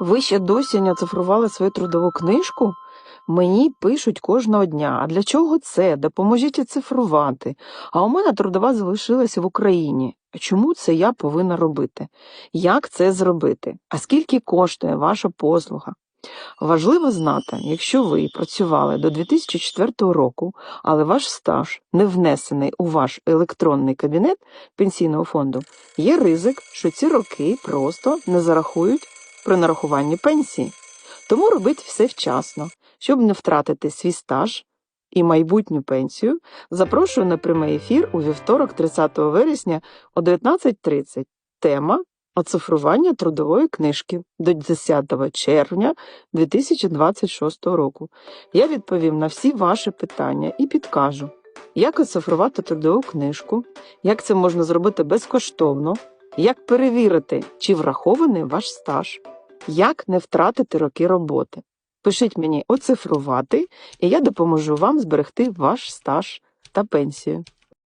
Ви ще досі не оцифрували свою трудову книжку? Мені пишуть кожного дня. А для чого це? Допоможіть оцифрувати. А у мене трудова залишилася в Україні. Чому це я повинна робити? Як це зробити? А скільки коштує ваша послуга? Важливо знати, якщо ви працювали до 2004 року, але ваш стаж не внесений у ваш електронний кабінет пенсійного фонду, є ризик, що ці роки просто не зарахують при нарахуванні пенсії. Тому робіть все вчасно, щоб не втратити свій стаж і майбутню пенсію. Запрошую на прямий ефір у вівторок, 30 вересня о 19.30. Тема оцифрування трудової книжки до 10 червня 2026 року. Я відповім на всі ваші питання і підкажу, як оцифрувати трудову книжку, як це можна зробити безкоштовно, як перевірити, чи врахований ваш стаж, як не втратити роки роботи. Пишіть мені оцифрувати, і я допоможу вам зберегти ваш стаж та пенсію.